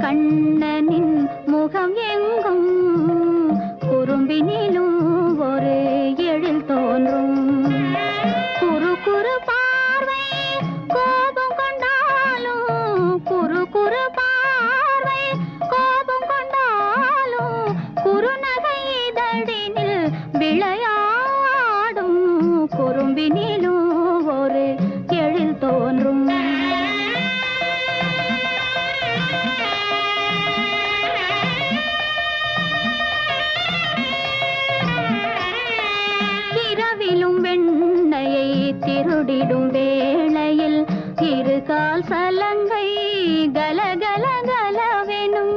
கண்ணனின் முகம் எங்கும்? குறும்பினிலும் ஒரு எழில் தோன்றும். குறு குறு பார்வை கோபம் கொண்டாலும் குறு குறு பார்வை கோபம் கொண்டாலும் குறுநகை இதழினில் விளையாடும். குறும்பினிலும் திருடிடும் வேளையில் இருகால் சலங்கை கலகல கலவெனும்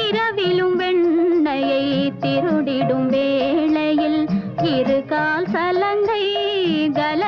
இரவிலும் வெண்ணையை திருடிடும் வேளையில் இருகால் சலங்கை கல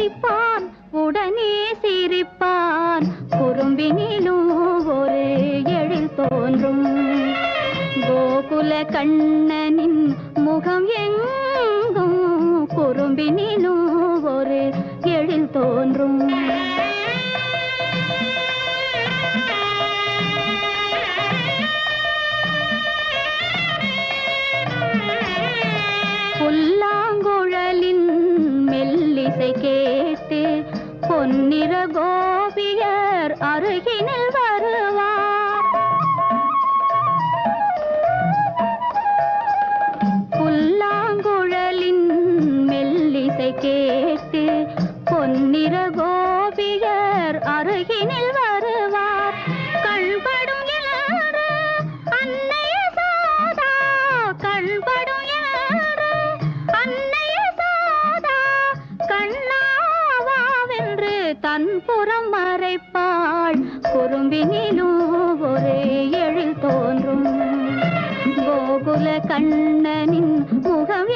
துடிப்பான் உடனே சிரிப்பான். குறும்பினிலும் ஒரு எழில் தோன்றும். கோகுல கண்ணனின் முகம் எங்கும்? குறும்பினி கேட்டு பொன்னிற கோபியர் அருகினில் வருவார். புல்லாங்குழலின் மெல்லிசை கேட்டு பொன்னிற கோபியர் அருகினில் வருவார் கண்ணாவாவென்று புறம் மறைப்பாள். குறும்பினிலும் ஒரே எழில் தோன்றும். கோகுல கண்ணனின் முகம்